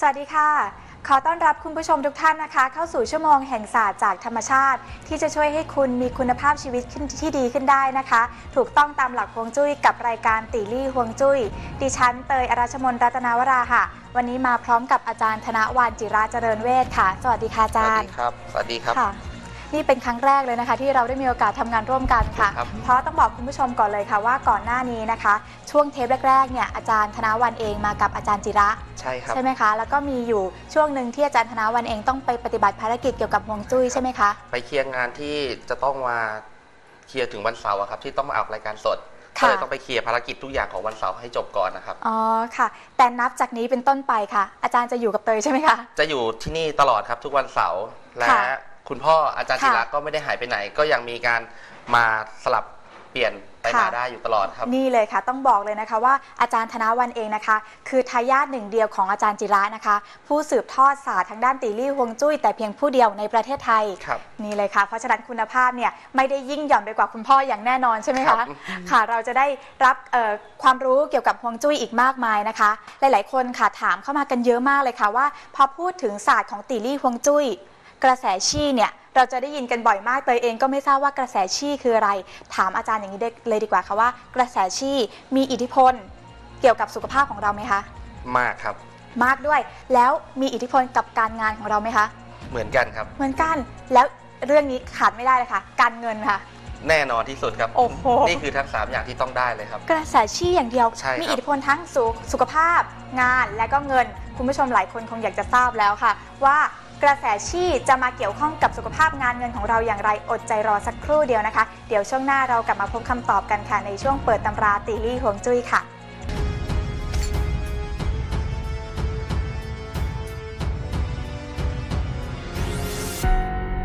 สวัสดีค่ะ ขอต้อนรับคุณผู้ชมทุกท่านนะคะ เข้าสู่ชั่วโมงแห่งศาสตร์จากธรรมชาติ ที่จะช่วยให้คุณมีคุณภาพชีวิตขึ้นที่ดีขึ้นได้นะคะ ถูกต้องตามหลักฮวงจุ้ยกับรายการตีลี่ฮวงจุ้ยดิฉันเตยอรัชมนรัตนาวราค่ะ วันนี้มาพร้อมกับอาจารย์ธนวานจิราเจริญเวชค่ะ สวัสดีค่ะอาสจาวัสรดีย์ครับสวัสดีครับค่ะ นี่เป็นครั้งแรกเลยนะคะ ที่เราได้มีโอกาสทำงานร่วมกันค่ะครับเพราะต้องบอกคุณผู้ชมก่อนเลยค่ะ ว่าก่อนหน้านี้นะคะ ช่วงเทปแรกๆเนี่ยอาจารย์ธนวันเองมากับอาจารย์จิระใช่ครับใช่ไหมคะ แล้วก็มีอยู่ช่วงหนึ่งที่อาจารย์ธนวันเองต้องไปปฏิบัติภารกิจเกี่ยวกับฮวงจุ้ยใช่ไหมคะไปเคลียร์งานที่จะต้องมาเคลียร์ถึงวันเสาร์อะครับที่ต้องมาออกรายการสดค่ะก็เลยต้องไปเคลียร์ภารกิจทุกอย่างของวันเสาร์ให้จบก่อนนะครับ อ๋อ ค่ะ แต่นับจากนี้เป็นต้นไปค่ะ อาจารย์จะอยู่กับเตยใช่ไหมคะ จะอยู่ที่นี่ตลอดครับทุกวันเสาร์ และ ค่ะคุณพ่ออาจารย์ค่ะจิระก็ไม่ได้หายไปไหน ก็ยังมีการมาสลับเปลี่ยนไปค่ะมาได้อยู่ตลอดครับ นี่เลยค่ะ ต้องบอกเลยนะคะว่าอาจารย์ธนวันเองนะคะ คือทายาทหนึ่งเดียวของอาจารย์จิระนะคะ ผู้สืบทอดศาสตร์ทางด้านตีลี่ฮวงจุ้ยแต่เพียงผู้เดียวในประเทศไทยครับนี่เลยค่ะ เพราะฉะนั้นคุณภาพเนี่ยไม่ได้ยิ่งหย่อนไปกว่าคุณพ่ออย่างแน่นอนใช่ไหมครัคะบค่ะ เราจะได้รับเอ่อความรู้เกี่ยวกับฮวงจุ้ยอีกมากมายนะคะ หลาย ๆ คนค่ะถามเข้ามากันเยอะมากเลยค่ะว่า พอพูดถึงศาสตร์ของตีลี่ฮวงจุ้ย กระแสชี่เนี่ยเราจะได้ยินกันบ่อยมากเตยเองก็ไม่ทราบว่ากระแสชี่คืออะไร ถามอาจารย์อย่างนี้ได้เลยดีกว่าค่ะว่า กระแสชี่มีอิทธิพลเกี่ยวกับสุขภาพของเราไหมคะ มากครับ มากด้วย แล้วมีอิทธิพลกับการงานของเราไหมคะ เหมือนกันครับ เหมือนกัน แล้วเรื่องนี้ขาดไม่ได้เลยค่ะ การเงินค่ะ แน่นอนที่สุดครับ โอ้โห นี่คือทั้งสามอย่างที่ต้องได้เลยครับ กระแสชี่อย่างเดียว ใช่ครับมีอิทธิพลทั้งสุสุขภาพ งานและก็เงิน คุณผู้ชมหลายคนคงอยากจะทราบแล้วค่ะ ว่า กระแสชี่จะมาเกี่ยวข้องกับสุขภาพงานเงินของเราอย่างไรอดใจรอสักครู่เดียวนะคะ เดี๋ยวช่วงหน้าเรากลับมาพบคำตอบกันค่ะในช่วงเปิดตำราตีลี่ฮวงจุ้ยค่ะ